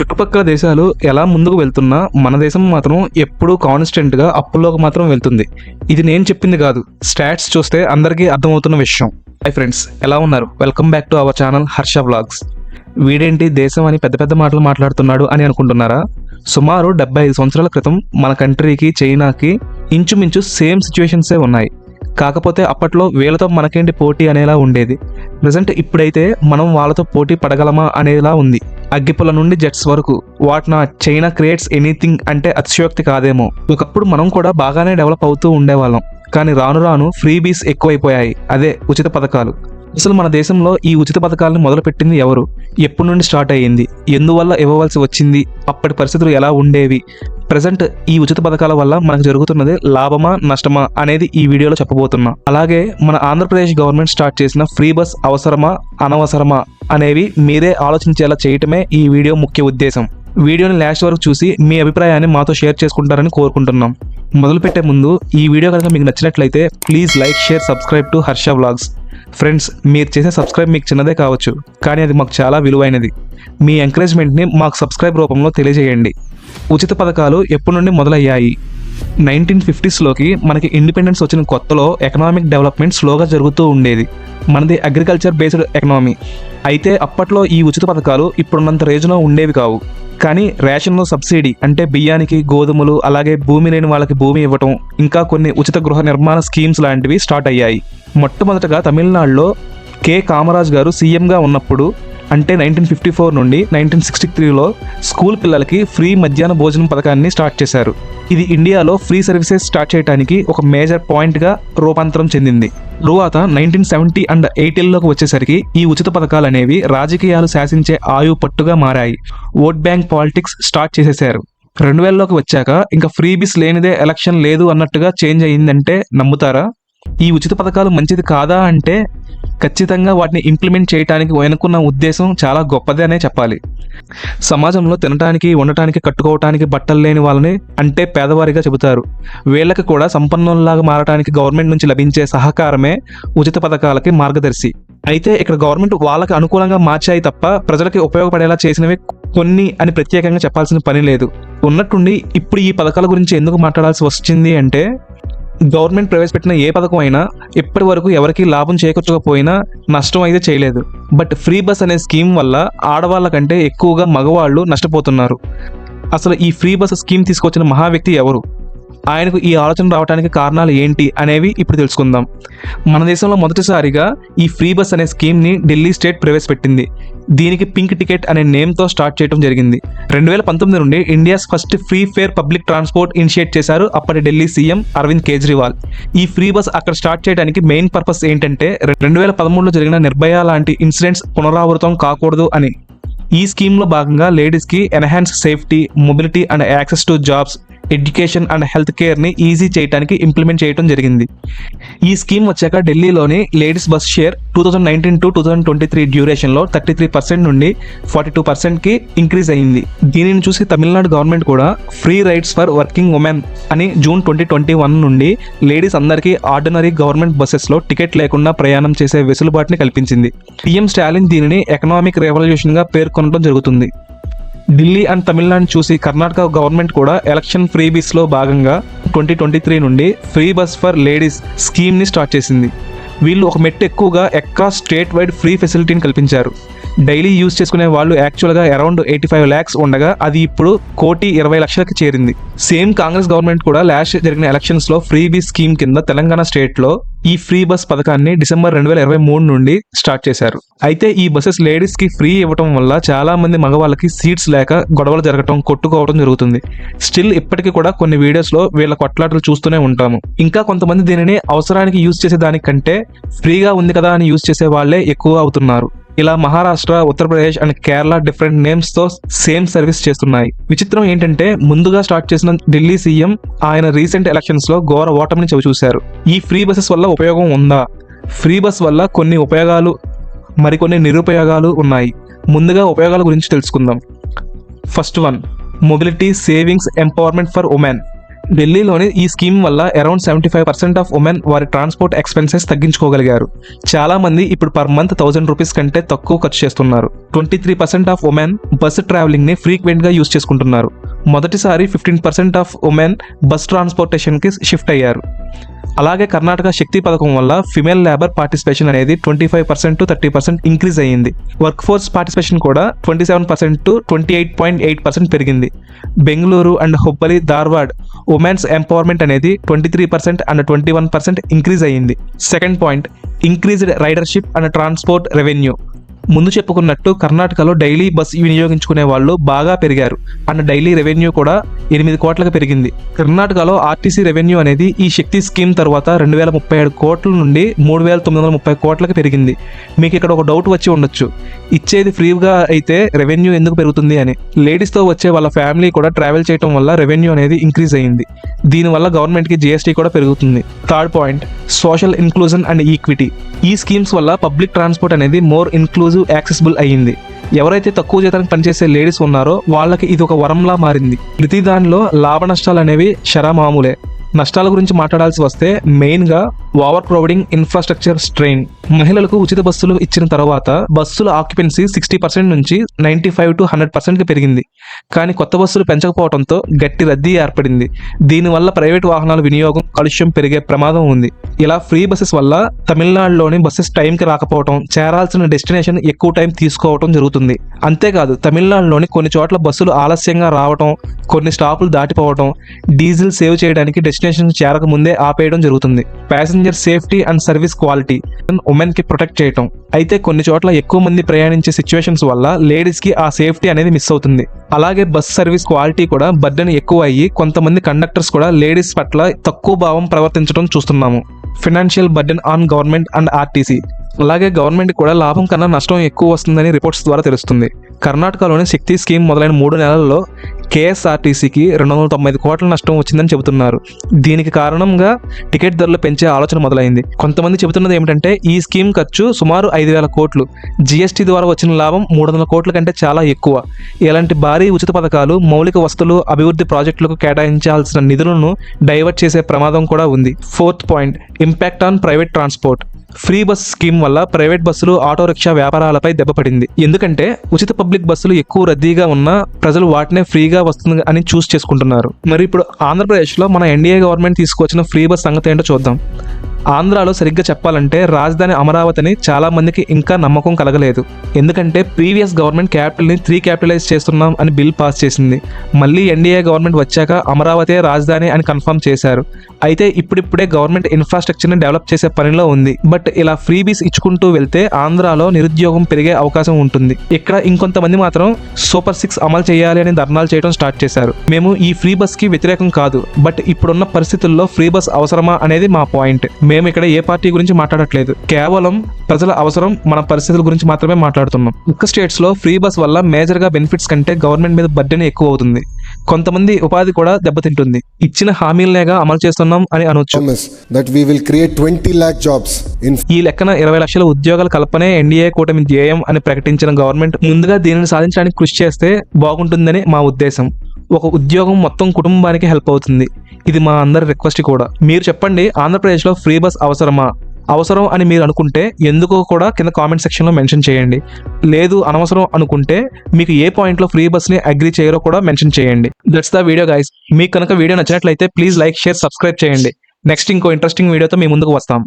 చుట్టుపక్కల దేశాలు ఎలా ముందుకు వెళ్తున్నా మన దేశం మాత్రం ఎప్పుడూ కాన్స్టెంట్గా అప్పుల్లోకి మాత్రం వెళ్తుంది. ఇది నేను చెప్పింది కాదు. స్టాట్స్ చూస్తే అందరికీ అర్థమవుతున్న విషయం. హై ఫ్రెండ్స్ ఎలా ఉన్నారు? Welcome back to our channel Harsha vlogs వీడేంటి దేశం అని పెద్ద పెద్ద మాటలు మాట్లాడుతున్నాడు అని అనుకుంటున్నారా? సుమారు డెబ్బై ఐదు సంవత్సరాల క్రితం మన కంట్రీకి చైనాకి ఇంచుమించు సేమ్ సిచ్యువేషన్సే ఉన్నాయి. కాకపోతే అప్పట్లో వీళ్ళతో మనకేంటి పోటీ అనేలా ఉండేది. ప్రజెంట్ ఇప్పుడైతే మనం వాళ్ళతో పోటీ పడగలమా అనేలా ఉంది. అగ్గిపుల్ల నుండి జెట్స్ వరకు. వాట్ నా చైనా క్రియేట్స్ ఎనీథింగ్ అంటే అతిశయోక్తి కాదేమో. ఒకప్పుడు మనం కూడా బాగానే డెవలప్ అవుతూ ఉండేవాళ్ళం. కానీ రాను రాను ఫ్రీ బీస్ ఎక్కువైపోయాయి. అదే ఉచిత పథకాలు. అసలు మన దేశంలో ఈ ఉచిత పథకాలను మొదలుపెట్టింది ఎవరు? ఎప్పటి నుండి స్టార్ట్ అయ్యింది? ఎందువల్ల ఇవ్వవలసి వచ్చింది? అప్పటి పరిస్థితులు ఎలా ఉండేవి? ప్రజెంట్ ఈ ఉచిత పథకాల వల్ల మనకు జరుగుతున్నది లాభమా నష్టమా అనేది ఈ వీడియోలో చెప్పబోతున్నా. అలాగే మన ఆంధ్రప్రదేశ్ గవర్నమెంట్ స్టార్ట్ చేసిన ఫ్రీ బస్ అవసరమా అనవసరమా అనేవి మీరే ఆలోచించేలా చేయటమే ఈ వీడియో ముఖ్య ఉద్దేశం. వీడియోని లాస్ట్ వరకు చూసి మీ అభిప్రాయాన్ని మాతో షేర్ చేసుకుంటారని కోరుకుంటున్నాం. మొదలుపెట్టే ముందు ఈ వీడియో కనుక మీకు నచ్చినట్లయితే please like share subscribe to Harsha vlogs. Friends మీరు చేసే సబ్స్క్రైబ్ మీకు చిన్నదే కావచ్చు కానీ అది మాకు చాలా విలువైనది. మీ ఎంకరేజ్మెంట్ని మాకు సబ్స్క్రైబ్ రూపంలో తెలియజేయండి. ఉచిత పథకాలు ఎప్పటి నుండి మొదలయ్యాయి? నైన్టీన్ ఫిఫ్టీస్లోకి మనకి ఇండిపెండెన్స్ వచ్చిన కొత్తలో ఎకనామిక్ డెవలప్మెంట్ స్లోగా జరుగుతూ ఉండేది. మనది అగ్రికల్చర్ బేస్డ్ ఎకనామీ. అయితే అప్పట్లో ఈ ఉచిత పథకాలు ఇప్పుడున్నంత రేజులో ఉండేవి కావు. కానీ రేషన్లో సబ్సిడీ అంటే బియ్యానికి గోధుమలు అలాగే భూమి లేని వాళ్ళకి భూమి ఇవ్వటం ఇంకా కొన్ని ఉచిత గృహ నిర్మాణ స్కీమ్స్ లాంటివి స్టార్ట్ అయ్యాయి. మొట్టమొదటగా తమిళనాడులో కె. కామరాజ్ గారు సీఎంగా ఉన్నప్పుడు అంటే నైన్టీన్ ఫిఫ్టీ ఫోర్ నుండి నైన్టీన్ సిక్స్టీ త్రీలో స్కూల్ పిల్లలకి ఫ్రీ మధ్యాహ్న భోజనం పథకాన్ని స్టార్ట్ చేశారు. ఇది ఇండియాలో ఫ్రీ సర్వీసెస్ స్టార్ట్ చేయడానికి ఒక మేజర్ పాయింట్గా రూపాంతరం చెందింది. తరువాత నైన్టీన్ సెవెంటీ అండ్ ఎయిటీల్లోకి వచ్చేసరికి ఈ ఉచిత పథకాలు అనేవి రాజకీయాలు శాసించే ఆయు పట్టుగా మారాయి. ఓట్ బ్యాంక్ పాలిటిక్స్ స్టార్ట్ చేసేశారు. రెండు వేలలోకి వచ్చాక ఇంకా ఫ్రీబిస్ లేనిదే ఎలక్షన్ లేదు అన్నట్టుగా చేంజ్ అయ్యిందంటే నమ్ముతారా? ఈ ఉచిత పథకాలు మంచిది కాదా అంటే ఖచ్చితంగా వాటిని ఇంప్లిమెంట్ చేయడానికి వెనుకున్న ఉద్దేశం చాలా గొప్పదే అనే చెప్పాలి. సమాజంలో తినటానికి ఉండటానికి కట్టుకోవటానికి బట్టలు లేని వాళ్ళని అంటే పేదవారిగా చెబుతారు. వీళ్ళకి కూడా సంపన్నుల్లాగా మారటానికి గవర్నమెంట్ నుంచి లభించే సహకారమే ఉచిత పథకాలకి మార్గదర్శి. అయితే ఇక్కడ గవర్నమెంట్ వాళ్ళకి అనుకూలంగా మార్చాయి తప్ప ప్రజలకి ఉపయోగపడేలా చేసినవి కొన్ని అని ప్రత్యేకంగా చెప్పాల్సిన పని లేదు. ఉన్నట్టుండి ఇప్పుడు ఈ పథకాల గురించి ఎందుకు మాట్లాడాల్సి వచ్చింది అంటే గవర్నమెంట్ ప్రవేశపెట్టిన ఏ పథకం అయినా ఇప్పటి వరకు ఎవరికి లాభం చేకూర్చకపోయినా నష్టం అయితే చేయలేదు. బట్ ఫ్రీ బస్ అనే స్కీమ్ వల్ల ఆడవాళ్ళ కంటే ఎక్కువగా మగవాళ్ళు నష్టపోతున్నారు. అసలు ఈ ఫ్రీ బస్ స్కీమ్ తీసుకొచ్చిన మహా వ్యక్తి ఎవరు? ఆయనకు ఈ ఆలోచన రావడానికి కారణాలు ఏంటి అనేవి ఇప్పుడు తెలుసుకుందాం. మన దేశంలో మొదటిసారిగా ఈ ఫ్రీ బస్ అనే స్కీమ్ని ఢిల్లీ స్టేట్ ప్రవేశపెట్టింది. దీనికి పింక్ టికెట్ అనే నేమ్తో స్టార్ట్ చేయడం జరిగింది. రెండు వేల పంతొమ్మిది నుండి India's first free fare public transport initiate చేశారు అప్పటి ఢిల్లీ సీఎం అరవింద్ కేజ్రీవాల్. ఈ ఫ్రీ బస్ అక్కడ స్టార్ట్ చేయడానికి మెయిన్ పర్పస్ ఏంటంటే రెండు వేల పదమూడులో జరిగిన నిర్భయ లాంటి ఇన్సిడెంట్స్ పునరావృతం కాకూడదు అని. ఈ స్కీమ్లో భాగంగా లేడీస్కి enhance safety mobility and access to jobs education and health కేర్ని easy చేయడానికి ఇంప్లిమెంట్ చేయడం జరిగింది. ఈ స్కీమ్ వచ్చాక ఢిల్లీలోని ladies bus share two thousand nineteen to two thousand twenty three డ్యూరేషన్లో thirty three percent నుండి ఫార్టీ టూ పర్సెంట్కి ఇంక్రీజ్ అయింది. దీనిని చూసి తమిళనాడు గవర్నమెంట్ కూడా free rides for working women అని జూన్ ట్వంటీ ట్వంటీ వన్ నుండి లేడీస్ అందరికీ ఆర్డినరీ గవర్నమెంట్ బస్సెస్లో టికెట్ లేకుండా ప్రయాణం చేసే వెసులుబాటుని కల్పించింది. పీఎం స్టాలిన్ దీనిని ఎకనామిక్ రెవల్యూషన్గా పేర్కొనడం జరుగుతుంది. ఢిల్లీ అండ్ తమిళనాడు చూసి కర్ణాటక గవర్నమెంట్ కూడా ఎలక్షన్ ఫ్రీ లో భాగంగా ట్వంటీ ట్వంటీ త్రీ నుండి ఫ్రీ బస్ ఫర్ లేడీస్ స్కీమ్ని స్టార్ట్ చేసింది. వీళ్ళు ఒక మెట్టు ఎక్కువగా ఎక్కా స్టేట్ వైడ్ ఫ్రీ ఫెసిలిటీని కల్పించారు. డైలీ యూజ్ చేసుకునే వాళ్ళు యాక్చువల్గా అరౌండ్ ఎయిటీ ఫైవ్ ల్యాక్స్ ఉండగా అది ఇప్పుడు కోటి ఇరవై లక్షలకు చేరింది. సేమ్ కాంగ్రెస్ గవర్నమెంట్ కూడా లాస్ట్ జరిగిన ఎలక్షన్స్లో ఫ్రీ బీ స్కీమ్ కింద తెలంగాణ స్టేట్లో ఈ ఫ్రీ బస్ పథకాన్ని డిసెంబర్ రెండు వేల ఇరవై మూడు నుండి స్టార్ట్ చేశారు. అయితే ఈ బస్సెస్ లేడీస్కి ఫ్రీ ఇవ్వటం వల్ల చాలా మంది మగవాళ్ళకి సీట్స్ లేక గొడవలు జరగటం కొట్టుకోవడం జరుగుతుంది. స్టిల్ ఇప్పటికీ కూడా కొన్ని వీడియోస్లో వీళ్ళ కొట్లాటలు చూస్తూనే ఉంటాము. ఇంకా కొంతమంది దీనిని అవసరానికి యూజ్ చేసే దానికంటే ఫ్రీగా ఉంది కదా అని యూజ్ చేసే వాళ్ళే ఎక్కువ అవుతున్నారు. ఇలా మహారాష్ట్ర ఉత్తరప్రదేశ్ అండ్ కేరళ డిఫరెంట్ నేమ్స్తో సేమ్ సర్వీస్ చేస్తున్నాయి. విచిత్రం ఏంటంటే ముందుగా స్టార్ట్ చేసిన ఢిల్లీ సీఎం ఆయన రీసెంట్ ఎలక్షన్స్లో ఘోర ఓటమిని చవి చూశారు ఈ ఫ్రీ బస్సెస్ వల్ల ఉపయోగం ఉందా? ఫ్రీ బస్ వల్ల కొన్ని ఉపయోగాలు మరికొన్ని నిరుపయోగాలు ఉన్నాయి. ముందుగా ఉపయోగాల గురించి తెలుసుకుందాం. First one mobility savings empowerment for women ఢిల్లీలోని ఈ స్కీమ్ వల్ల around seventy five percent of women వారి ట్రాన్స్పోర్ట్ ఎక్స్పెన్సెస్ తగ్గించుకోగలిగారు. చాలా మంది ఇప్పుడు పర్ మంత్ థౌసండ్ రూపీస్ కంటే తక్కువ ఖర్చు చేస్తున్నారు. Twenty three percent of women bus ట్రావెలింగ్ని ఫ్రీక్వెంట్గా యూజ్ చేసుకుంటున్నారు. మొదటిసారి fifteen percent of women bus ట్రాన్స్పోర్టేషన్కి shift అయ్యారు. అలాగే కర్ణాటక శక్తి పథకం వల్ల ఫిమేల్ లేబర్ పార్టిసిపేషన్ అనేది twenty five percent to thirty percent increase అయ్యింది. వర్క్ ఫోర్స్ పార్టిసిపేషన్ కూడా twenty seven percent to twenty eight point eight percent పెరిగింది. Bengaluru and Hubballi Dharwad women's empowerment అనేది twenty three percent and twenty one percent increase అయ్యింది. Second point increased ridership and transport revenue. ముందు చెప్పుకున్నట్టు కర్ణాటకలో daily bus వినియోగించుకునే వాళ్ళు బాగా పెరిగారు. అండ్ డైలీ రెవెన్యూ కూడా ఎనిమిది కోట్లకు పెరిగింది. కర్ణాటకలో ఆర్టీసీ రెవెన్యూ అనేది ఈ శక్తి స్కీమ్ తర్వాత రెండు వేల ముప్పై ఏడు కోట్ల నుండి మూడు వేల తొమ్మిది వందల ముప్పై కోట్లకు పెరిగింది. మీకు ఇక్కడ ఒక డౌట్ వచ్చి ఉండొచ్చు. ఇచ్చేది ఫ్రీగా అయితే రెవెన్యూ ఎందుకు పెరుగుతుంది అని. లేడీస్తో వచ్చే వాళ్ళ ఫ్యామిలీ కూడా ట్రావెల్ చేయడం వల్ల రెవెన్యూ అనేది ఇంక్రీజ్ అయ్యింది దీనివల్ల గవర్నమెంట్కి జిఎస్టీ కూడా పెరుగుతుంది. Third point social inclusion and equity. ఈ స్కీమ్స్ వల్ల పబ్లిక్ ట్రాన్స్పోర్ట్ అనేది మోర్ ఇన్క్లూజివ్ యాక్సెసిబుల్ అయ్యింది. ఎవరైతే తక్కువ జీతానికి పనిచేసే లేడీస్ ఉన్నారో వాళ్ళకి ఇది ఒక వరంలా మారింది. ప్రతి దానిలో లాభ నష్టాలు అనేవి షరా మామూలే నష్టాల గురించి మాట్లాడాల్సి వస్తే మెయిన్గా ఓవర్ క్రౌడింగ్ ఇన్ఫ్రాస్ట్రక్చర్ స్ట్రెయిన్. మహిళలకు ఉచిత బస్సులు ఇచ్చిన తర్వాత బస్సుల ఆక్యుపెన్సీ సిక్స్టీ పర్సెంట్ నుంచి నైంటీ ఫైవ్ టు హండ్రెడ్ పర్సెంట్కి పెరిగింది. కానీ కొత్త బస్సులు పెంచకపోవడంతో గట్టి రద్దీ ఏర్పడింది. దీనివల్ల ప్రైవేట్ వాహనాల వినియోగం కాలుష్యం పెరిగే ప్రమాదం ఉంది. ఇలా ఫ్రీ బస్సెస్ వల్ల తమిళనాడులోని బస్సెస్ టైంకి రాకపోవడం చేరాల్సిన డెస్టినేషన్ ఎక్కువ టైం తీసుకోవడం జరుగుతుంది. అంతేకాదు తమిళనాడులోని కొన్ని చోట్ల బస్సులు ఆలస్యంగా రావడం కొన్ని స్టాపులు దాటిపోవడం డీజిల్ సేవ్ చేయడానికి డెస్టినేషన్ చేరక ముందే ఆపేయడం జరుగుతుంది. Passenger safety and service quality ఉమెన్కి ప్రొటెక్ట్ చేయటం. అయితే కొన్ని చోట్ల ఎక్కువ మంది ప్రయాణించే సిచ్యువేషన్స్ వల్ల లేడీస్కి ఆ సేఫ్టీ అనేది మిస్ అవుతుంది. అలాగే బస్ సర్వీస్ క్వాలిటీ కూడా బర్డెన్ ఎక్కువ అయ్యి కొంతమంది కండక్టర్స్ కూడా లేడీస్ పట్ల తక్కువ భావం ప్రవర్తించడం చూస్తున్నాము. Financial burden on government and RTC అలాగే గవర్నమెంట్ కూడా లాభం కన్నా నష్టం ఎక్కువ వస్తుందని రిపోర్ట్స్ ద్వారా తెలుస్తుంది. కర్ణాటకలోని శక్తి స్కీమ్ మొదలైన మూడు నెలల్లో కేఎస్ఆర్టీసీకి రెండు వందల తొంభై కోట్ల నష్టం వచ్చిందని చెబుతున్నారు. దీనికి కారణంగా టికెట్ ధరలు పెంచే ఆలోచన మొదలైంది. కొంతమంది చెబుతున్నది ఏమిటంటే ఈ స్కీమ్ ఖర్చు సుమారు ఐదు వేల కోట్లు. జీఎస్టీ ద్వారా వచ్చిన లాభం మూడు వందల కోట్ల కంటే చాలా ఎక్కువ. ఇలాంటి భారీ ఉచిత పథకాలు మౌలిక వస్తువులు అభివృద్ధి ప్రాజెక్టులకు కేటాయించాల్సిన నిధులను డైవర్ట్ చేసే ప్రమాదం కూడా ఉంది. Fourth point impact on private transport. Free bus scheme వల్ల ప్రైవేట్ బస్సులు ఆటో రిక్షా వ్యాపారాలపై దెబ్బపడింది ఎందుకంటే ఉచిత పబ్లిక్ బస్సులు ఎక్కువ రద్దీగా ఉన్నా ప్రజలు వాటినే ఫ్రీగా వస్తుంది అని చూస్ చేసుకుంటున్నారు. మరి ఇప్పుడు ఆంధ్రప్రదేశ్లో మన ఎన్డీఏ గవర్నమెంట్ తీసుకొచ్చిన ఫ్రీ బస్ సంగతి ఏంటో చూద్దాం. ఆంధ్రాలో సరిగ్గా చెప్పాలంటే రాజధాని అమరావతిని చాలా మందికి ఇంకా నమ్మకం కలగలేదు. ఎందుకంటే ప్రీవియస్ గవర్నమెంట్ క్యాపిటల్ని త్రీ క్యాపిటలైజ్ చేస్తున్నాం అని బిల్ పాస్ చేసింది. మళ్ళీ ఎన్డీఏ గవర్నమెంట్ వచ్చాక అమరావతి రాజధాని అని కన్ఫర్మ్ చేశారు. అయితే ఇప్పుడిప్పుడే గవర్నమెంట్ ఇన్ఫ్రాస్ట్రక్చర్ని డెవలప్ చేసే పనిలో ఉంది. బట్ ఇలా ఫ్రీ బీస్ ఇచ్చుకుంటూ వెళ్తే ఆంధ్రాలో నిరుద్యోగం పెరిగే అవకాశం ఉంటుంది. ఇక్కడ ఇంకొంతమంది మాత్రం సూపర్ సిక్స్ అమలు చేయాలి అని ధర్నాలు చేయడం స్టార్ట్ చేశారు. మేము ఈ ఫ్రీ బస్కి వ్యతిరేకం కాదు. బట్ ఇప్పుడున్న పరిస్థితుల్లో ఫ్రీ బస్ అవసరమా అనేది మా పాయింట్. మేము ఇక్కడ ఏ పార్టీ గురించి మాట్లాడట్లేదు. కేవలం ప్రజల అవసరం మన పరిస్థితుల గురించి మాత్రమే మాట్లాడుతున్నాం. ఒక్క స్టేట్స్లో ఫ్రీ బస్ వల్ల మేజర్గా బెనిఫిట్స్ కంటే గవర్నమెంట్ మీద బర్డెన్ ఎక్కువ అవుతుంది. కొంతమంది ఉపాధి కూడా దెబ్బతింటుంది. ఇచ్చిన హామీలనేగా అమలు చేస్తున్నాం అని అనొచ్చు. Promise that we will create 20 lakh jobs in ఈ లెక్కన ఇరవై లక్షల ఉద్యోగాల కల్పనే ఎన్డీఏ కూటమి ధ్యేయం అని ప్రకటించిన గవర్నమెంట్ ముందుగా దీనిని సాధించడానికి కృషి చేస్తే బాగుంటుందని మా ఉద్దేశం. ఒక ఉద్యోగం మొత్తం కుటుంబానికి హెల్ప్ అవుతుంది. ఇది మా అందరి రిక్వెస్ట్ కూడా. మీరు చెప్పండి ఆంధ్రప్రదేశ్లో ఫ్రీ బస్ అవసరమా? అవసరం అని మీరు అనుకుంటే ఎందుకో కూడా కింద కామెంట్ సెక్షన్లో మెన్షన్ చేయండి. లేదు అనవసరం అనుకుంటే మీకు ఏ పాయింట్లో ఫ్రీ బస్ని అగ్రి చేయరో కూడా మెన్షన్ చేయండి. దట్స్ ద వీడియో గైస్ మీకు కనుక వీడియో నచ్చినట్లయితే ప్లీజ్ లైక్ షేర్ సబ్స్క్రైబ్ చేయండి. నెక్స్ట్ ఇంకో ఇంట్రెస్టింగ్ వీడియోతో మీ ముందుకు వస్తాం.